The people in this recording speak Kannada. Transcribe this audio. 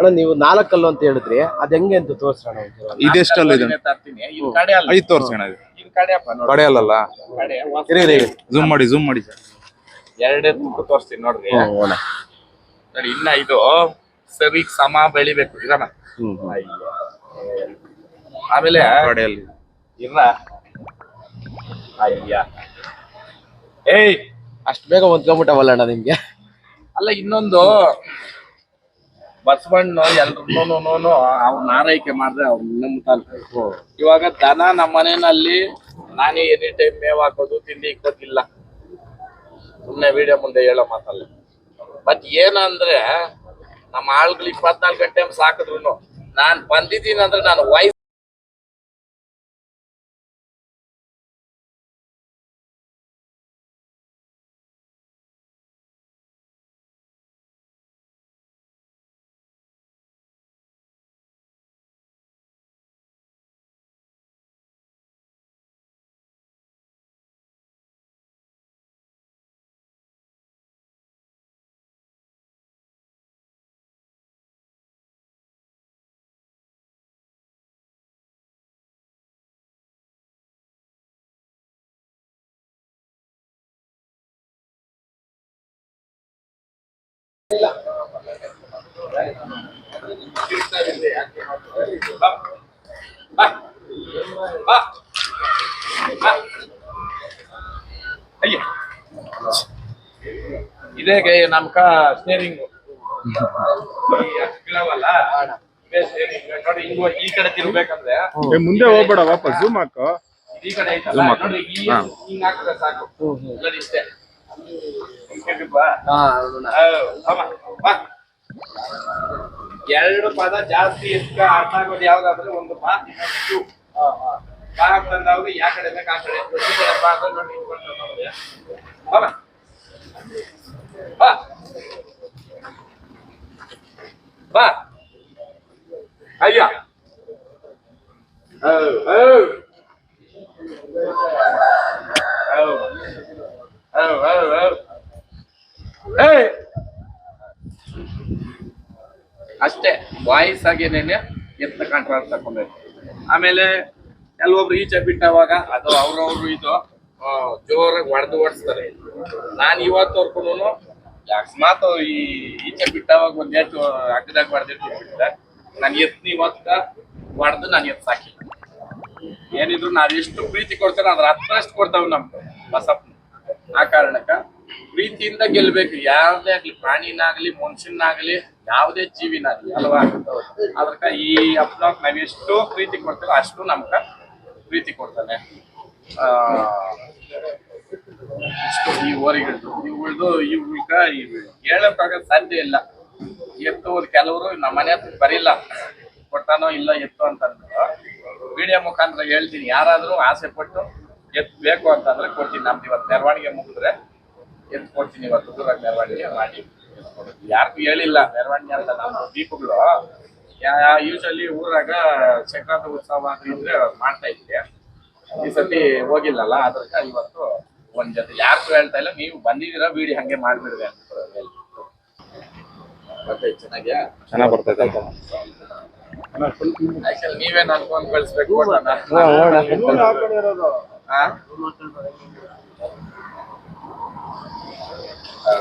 ಅಣ್ಣ ನೀವು ನಾಲ್ಕಲ್ಲು ಅಂತ ಹೇಳಿದ್ರಿ. ಅದ್ ಹೆಂಗೆ ಅಂತ ತೋರ್ಸೋಣ. ಇದೆಷ್ಟಲ್ಲ ಇದು ತರ್ತೀನಿ. ಇದು ಕಡೆ ಅಲ್ಲ. ಐದು ತೋರ್ಸೋಣ ಇದು. ಕಡೆಯಲ್ಲ ಕಡೆ ಇರಿ ಇರಿ ಝೂಮ್ ಮಾಡಿ ಝೂಮ್ ಮಾಡಿ ಎರಡೇ ತುಕ್ಕು ತೋರಿಸ್ತೀನಿ ನೋಡ್ರಿ. ನೋಡಿ ಇನ್ನ ಇದು ಸರಿ ಸಮ ಬೆಳಿಬೇಕು. ಇದನ್ನ. ಆಮೇಲೆ ಕಡೆಯಲ್ಲಿ. ಇರ ಅಯ್ಯ. ಏಯ್ ಅಷ್ಟು ಬೇಗ ಹೊಂದ್ಕೊಂಬಿಟ್ಟವಲ್ಲ ಅಣ್ಣ ನಿಮ್ಗೆ? ಅಲ್ಲ ಇನ್ನೊಂದು ಬಸವಣ್ಣ ಎಲ್ರೂನು ಅವ್ರನ್ನ ಆರೈಕೆ ಮಾಡಿದ್ರೆ ಅವ್ರು ನಂಬ್ತಾನೆ ಇವಾಗ ದನ ನಮ್ಮ ಮನೆಯಲ್ಲಿ ನಾನೇ ಎನಿ ಟೈಮ್ ಮೇವ್ ಹಾಕೋದು, ತಿಂಡಿ ಇಕ್ಕೋದಿಲ್ಲ. ಸುಮ್ಮನೆ ವಿಡಿಯೋ ಮುಂದೆ ಹೇಳೋ ಮಾತಲ್ಲ. ಬಟ್ ಏನಂದ್ರೆ, ನಮ್ಮ ಆಳ್ಗಳು ಇಪ್ಪತ್ನಾಲ್ಕು ಗಂಟೆ ಸಾಕಿದ್ರು. ನಾನ್ ಬಂದಿದ್ದೀನಿ ಅಂದ್ರೆ ನಾನು ವಯಸ್ಸು ಇದೇ. ನೋಡಿ ಹಿಂಗ್ ಹೋಗಿ ಈ ಕಡೆ ತಿರ್ಬೇಕಂದ್ರೆ ಮುಂದೆ ಹೋಗ್ಬೇಡ ವಾಪಸ್ ಝೂಮ್ ಹಾಕೋ. ಈ ಕಡೆ ಐತಲ್ಲ. ನೋಡಿ ಈ. ಹಿಂಗ್ ಹಾಕಿದ್ರೆ ಸಾಕು. ನೋಡಿ ಹಾ. ಎರಡು ಪದ ಜಾಸ್ತಿ ಇಷ್ಟ ಅರ್ಥ ಆಗೋದು ಯಾವ್ದಾದ್ರೆ ಒಂದು ಬಾ ಇನ್ನೊಂದು. ಬಾ ಅಂತಂದಾಗ ಯಾ ಕಡೆ ಬೇಕು ಆ ಕಡೆ ನೋಡಿ. ಬಾ ಬಾ. ಅಯ್ಯ ಹೌ ಹೌ ಔ. ಅಷ್ಟೇ ವಾಯ್ಸ್ ಆಗೇನೇನೆ ಎತ್ತ ಕಾಂಟ್ರಾಕ್ಟ್ ತಕೊಂಬೇಕು ಆಮೇಲೆ ಕೆಲವೊಬ್ರು ಈಚೆ ಬಿಟ್ಟವಾಗ ಅದು ಅವ್ರವ್ರು ಇದು ಜೋರಾಗಿ ಹೊಡೆದು ಓಡಿಸ್ತಾರೆ. ನಾನು ಇವತ್ತವರ್ಗು ಅಕಸ್ಮಾತ್ ಈ ಈಚೆ ಬಿಟ್ಟವಾಗ ಒಂದ್ ಏಟು ಅಗ್ಗದಾಗ ಹೊಡೆದಿರ್ತೀನಿ ಬಿಟ್ಟಿದ್ದೆ ನಾನು ಎತ್ತಿನ ಇವತ್ತ ಹೊಡೆದು ನಾನು ಎತ್ತ ಸಾಕಿಲ್ಲ ಏನಿದ್ರು ನಾವ್ ಎಷ್ಟು ಪ್ರೀತಿ ಕೊಡ್ತಾರೋ ಅದ್ರ ಹತ್ತರಷ್ಟು ಕೊಡ್ತಾವೆ ನಮ್ಗೆ. ಬಸಪ್ಪ ಆ ಕಾರಣಕ್ಕ ಪ್ರೀತಿಯಿಂದ ಗೆಲ್ಬೇಕು. ಯಾವ್ದೇ ಆಗ್ಲಿ, ಪ್ರಾಣಿನಾಗ್ಲಿ, ಮನುಷ್ಯನಾಗ್ಲಿ, ಯಾವುದೇ ಜೀವಿನಾಗ್ಲಿ, ಅಲ್ವಾ? ಅದಕ್ಕ ಈ ಅಪ್ನಾಕ್ ನಾವ್ ಎಷ್ಟು ಪ್ರೀತಿ ಕೊಡ್ತೇವೆ ಅಷ್ಟು ನಮ್ಗ ಪ್ರೀತಿ ಕೊಡ್ತಾನೆ. ಆ, ಇಷ್ಟು ಈ ಓರಿಗಳ್ದು ಇವುಳ್ದು ಇವುಗ ಹೇಳಕ್ಕಾಗ ಸಾಧ್ಯ ಇಲ್ಲ. ಎತ್ತು ಕೆಲವರು ನಮ್ಮ ಮನೆ ಹತ್ರ ಬರೀಲ್ಲ. ಕೊಟ್ಟಾನೋ ಇಲ್ಲ ಎತ್ತು ಅಂತ ಅಂದ್ಬಿಟ್ಟು ವಿಡಿಯೋ ಮುಖಾಂತರ ಹೇಳ್ತೀನಿ. ಯಾರಾದ್ರೂ ಆಸೆ ಪಟ್ಟು ಎತ್ತು ಬೇಕು ಅಂತಂದ್ರೆ ಕೊಡ್ತೀನಿ. ನಮ್ದು ಇವತ್ತು ಮೆರವಣಿಗೆ ಮುಗಿದ್ರೆ ಎತ್ ಕೊಡ್ತೀನಿ ಇವತ್ತು ದೂರ ಮೆರವಣಿಗೆ ಮಾಡಿ ಯಾರಿಗೂ ಹೇಳಿಲ್ಲ ಮೆರವಣಿಗೆ ಅಂತ ನಮ್ಮ ದೀಪಗಳು. ಯೂಶಲಿ ಊರಾಗ ಸಂಕ್ರಾಂತಿ ಉತ್ಸವ ಅಂದ್ರೆ ಇದ್ರೆ ಮಾಡ್ತಾ ಇದ್ದೆ. ಈ ಸತಿ ಹೋಗಿಲ್ಲಲ್ಲ ಅದಕ್ಕ ಇವತ್ತು ಒಂದ್ ಜೊತೆ. ಯಾರಿಗೂ ಹೇಳ್ತಾ ಇಲ್ಲ ನೀವು ಬಂದಿದ್ದೀರಾ ವಿಡಿಯೋ ಹಂಗೆ ಮಾಡ್ಬಿಡ್ರಿ ಅಂತ ಚೆನ್ನಾಗಿ ಮತ್ತೆ ಚೆನ್ನಾಗ್ಯಾ? ಚೆನ್ನಾಗ್ ಬರ್ತೈತೆ ನೀವೇನ್ ಅನ್ಕೊಂಡ್ ಕಳ್ಸ್ಬೇಕು হ্যাঁ? আর